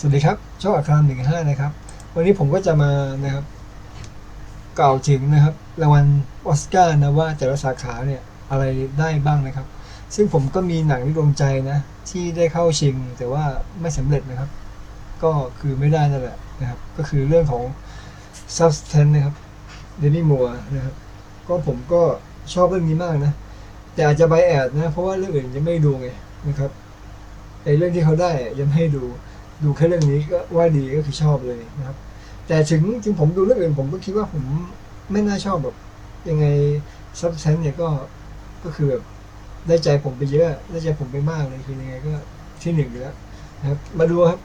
สวัสดีครับช่องอัครามหนึ่งห้านะครับ วันนี้ผมก็จะมานะครับ กล่าวถึงนะครับรางวัลออสการ์นะว่าแต่ละสาขาเนี่ยอะไรได้บ้างนะครับ ซึ่งผมก็มีหนังในดวงใจนะที่ได้เข้าชิงแต่ว่าไม่สำเร็จนะครับ ก็คือไม่ได้นั่นแหละนะครับ ก็คือเรื่องของ substance นะครับเดมี่มัวนะครับ ก็ผมก็ชอบเรื่องนี้มากนะ แต่อาจจะไบแอดนะ เพราะว่าเรื่องอื่นยังไม่ดูไงนะครับไอ้เรื่องที่เขาได้ยังไม่ให้ดู ดูแค่เรื่องนี้ก็ว่าดีก็คือชอบเลยนะครับ แต่ถึงถึงผมดูเรื่องอื่นผมก็คิดว่าผมไม่น่าชอบแบบ ยังไงซับเซนเนี่ยก็ก็คือแบบได้ใจผมไปเยอะได้ใจผมไปมากเลยคือยังไงก็ที่หนึ่งอยู่แล้วนะครับ มาดูครับ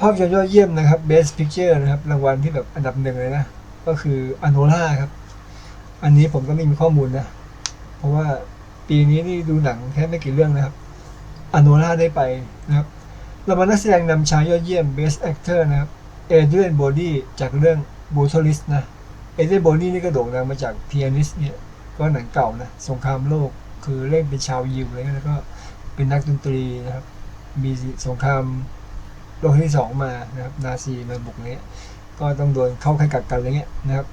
ภาพยนตร์ยอดเยี่ยมนะครับ Best Picture นะครับ รางวัลที่แบบอันดับหนึ่งเลยนะ ก็คืออโนล่าครับ อันนี้ผมก็ไม่มีข้อมูลนะ เพราะว่าปีนี้นี่ดูหนังแค่ไม่กี่เรื่องนะครับอโนล่าได้ไปนะครับ รางวัลนักแสดงนำชายยอดเยี่ยม Best Actor นะครับ เอเดรียนโบดี้จากเรื่อง Brutalist นะ เอเดรียนโบดี้นี่ก็โด่งดังมาจาก Pianist เนี่ย ก็หนังเก่านะ สงครามโลก คือเล่นเป็นชาวยิวเลยแล้วก็เป็นนักดนตรีนะครับ มีสงครามโลกที่สองมานะครับ นาซีมาบุกเนี้ย ก็ต้องโดนเข้าค่ายกักกันอะไรเงี้ยนะครับ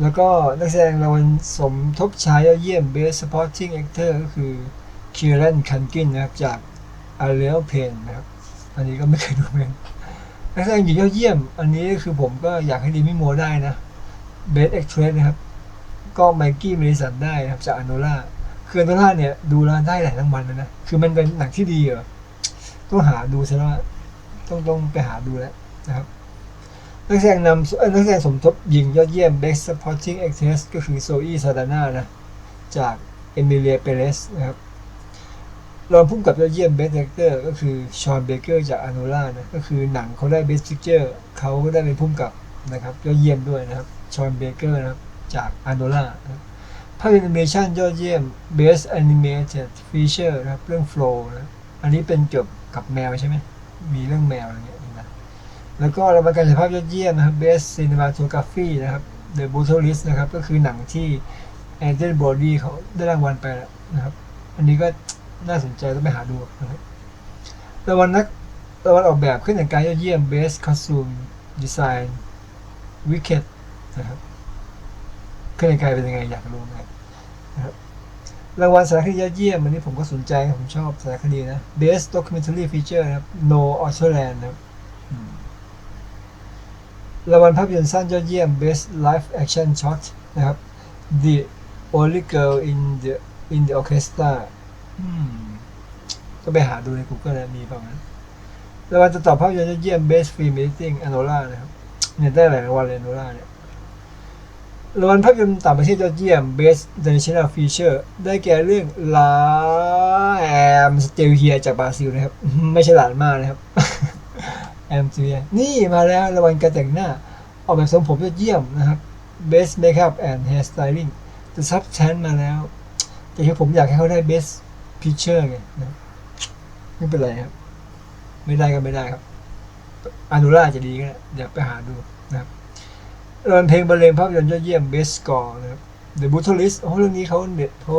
แล้วก็นักแสดงรางวัลสมทบชายยอดเยี่ยม Best Supporting Actor ก็คือคิรันคันกินนะครับจาก a r i e l Pain นะครับ อันนี้ก็ไม่เคยดูเหมือนกันนักแสดงหญิงยอดเยี่ยม อันนี้คือผมก็อยากให้ดีมิโมได้นะ Best Actress นะครับ ก็ไมกี้เมดิสันได้นะครับจากอโนล่าคืออโนล่าเนี่ยดูแล้วได้หลายรางวัลเลยนะ คือมันเป็นหนังที่ดีเหรอต้องหาดูซะแล้วต้องต้องไปหาดูแล้วนะครับนักแสดงนำเอ่อนักแสดงสมทบหญิงยอดเยี่ยม Best Supporting Actress ก็คือโซอี้ซาดาน่านะ จากเอมิเลียเปเรสนะครับ รองผู้กำกับยอดเยี่ยม Best Actor ก็คือชอนเบเกอร์จากอ n น l a นะก็คือหนังเขาได้ Best Picture เขาก็ได้เป็นผู้กำกับนะครับยอดเยี่ยมด้วยนะครับชอนเบเกอร์นะครับจากอ n น l a นะครับภาพแอนิเมชันยอดเยี่ยม Best Animated Feature นะครับเรื่อง Flow นะอันนี้เป็นเกี่ยวกับแมวใช่ไหมมีเรื่องแมวอะไรเงี้ยนะแล้วก็รางวัลการถ่ายภาพยอดเยี่ยมนะครับ Best Cinematography นะครับ The Brutalist นะครับก็คือหนังที่แอนเดนบอดี้เขาได้รางวัลไปนะครับ อันนี้ก็ น่าสนใจต้องไปหาดูนะครับรางวัลนักรางวัลออกแบบเครื่องแต่งกายยอดเยี่ยม Best Costume Design Wicked นะครับเครื่องแต่งกายเป็นยังไงอยากรู้ไหมนะครับรางวัลสารคดียอดเยี่ยมอันนี้ผมก็สนใจผมชอบสารคดีนะ Best Documentary Feature นะครับ No Australand นะครับอืมรางวัลภาพยนตร์สั้นยอดเยี่ยม Best Live Action Short นะครับ The Only Girl in the in the Orchestra อืม ก็ไปหาดูใน Google นะมีเปล่านะรางวัลจะตอบภาพยนตร์ยอดเยี่ยม Best Film Editing Anola นะครับเนี่ยได้หลายรางวัลเลย Anola เนี่ยรางวัลภาพยนตร์ต่างประเทศยอดเยี่ยม Best International Feature ได้แก่เรื่อง La Am Still Here จากบราซิลนะครับ ไม่ใช่หลานมากนะครับ Am Still Here นี่มาแล้วรางวัลการแต่งหน้า ออกแบบทรงผมยอดเยี่ยมนะครับ Best Makeup and Hair Styling The Substance มาแล้ว แต่คือผมอยากให้เขาได้ Best Picture ไงนะไม่เป็นไรครับ ไม่ได้ก็ไม่ได้ครับอนุราจะดีก็ได้เดี๋ยวไปหาดูนะครับรางเพลงบรรเลงภาพยนตร์ยอดเยี่ยม Best Score นะครับ The Brutalist โอ้เรื่องนี้เขาเด่นเขา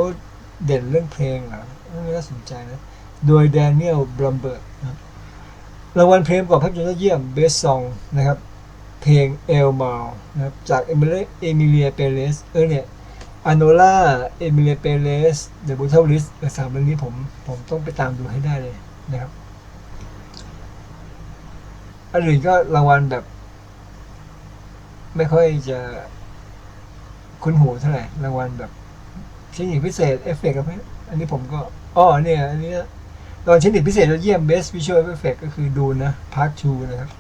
เด่นเรื่องเพลงเหรอเรื่น่าสนใจนะ โดย Daniel Blumberg นะครับรางวัลเพลงประกอบภาพยนตร์ยอดเยี่ยม Best Song นะครับ เพลง El Mal นะครับจากเอมิเลียเอมิเลียเปเรสเออเนี่ย อโนล่า เอมิเลเปเรส เดอะบูทัลลิสสามเรื่องนี้ผม ผมต้องไปตามดูให้ได้เลยนะครับ อันอื่นก็รางวัลแบบ ไม่ค่อยจะคุ้นหูเท่าไหร่ รางวัลแบบชิ้นหญิงพิเศษ เอฟเฟกต์อะไรอันนี้ผมก็อ๋อเนี่ย อันนี้รางวัลชิ้นหญิงพิเศษยอดเยี่ยม Best Visual Effect ก็คือดูนะ Part 2นะครับ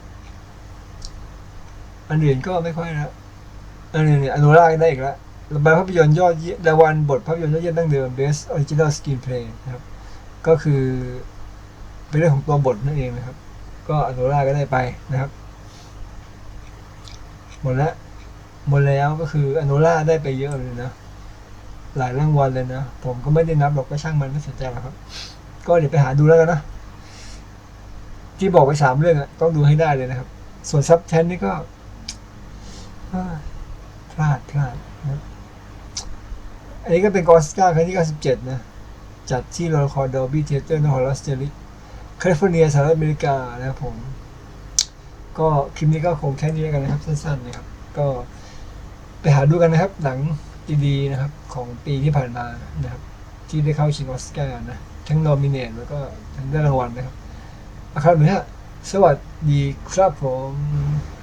อันอื่นก็ไม่ค่อยนะอันอื่นเนี่ยอโนล่าได้อีกแล้ว รางวัลภาพยนตร์ยอดเยี่ยมรางวัลบทภาพยนตร์ยอดเยี่ยมดั้งเดิม Best Original Screenplay นะครับ ก็คือเป็นเรื่องของตัวบทนั่นเองนะครับ ก็อโนล่าก็ได้ไปนะครับ หมดแล้วหมดแล้วก็คืออโนล่าได้ไปเยอะเลยนะ หลายรางวัลเลยนะ ผมก็ไม่ได้นับหรอกก็ช่างมันไม่สนใจหรอกครับ ก็เดี๋ยวไปหาดูแล้วกันนะที่บอกไปสามเรื่องอะต้องดูให้ได้เลยนะครับ ส่วนซับแทนนี่ก็อ่าพลาดพลาดนะครับ อันนี้ก็เป็นกอสการ์ครั้งที่ 97 นะ จัดที่โรคอร์ดอบี้เทเตอร์นอร์ลอสเจลิแคลิฟอร์เนียสหรัฐอเมริกานะครับผม ก็คลิปนี้ก็คงแค่นี้แล้วกันนะครับ สั้นๆนะครับ ก็ไปหาดูกันนะครับ หนังดีๆนะครับ ของปีที่ผ่านมานะครับ ที่ได้เข้าชิงออสการ์นะ ทั้งนอมิเนตแล้วก็ทั้งได้รางวัลนะครับอาครับหนูฮะสวัสดีครับผม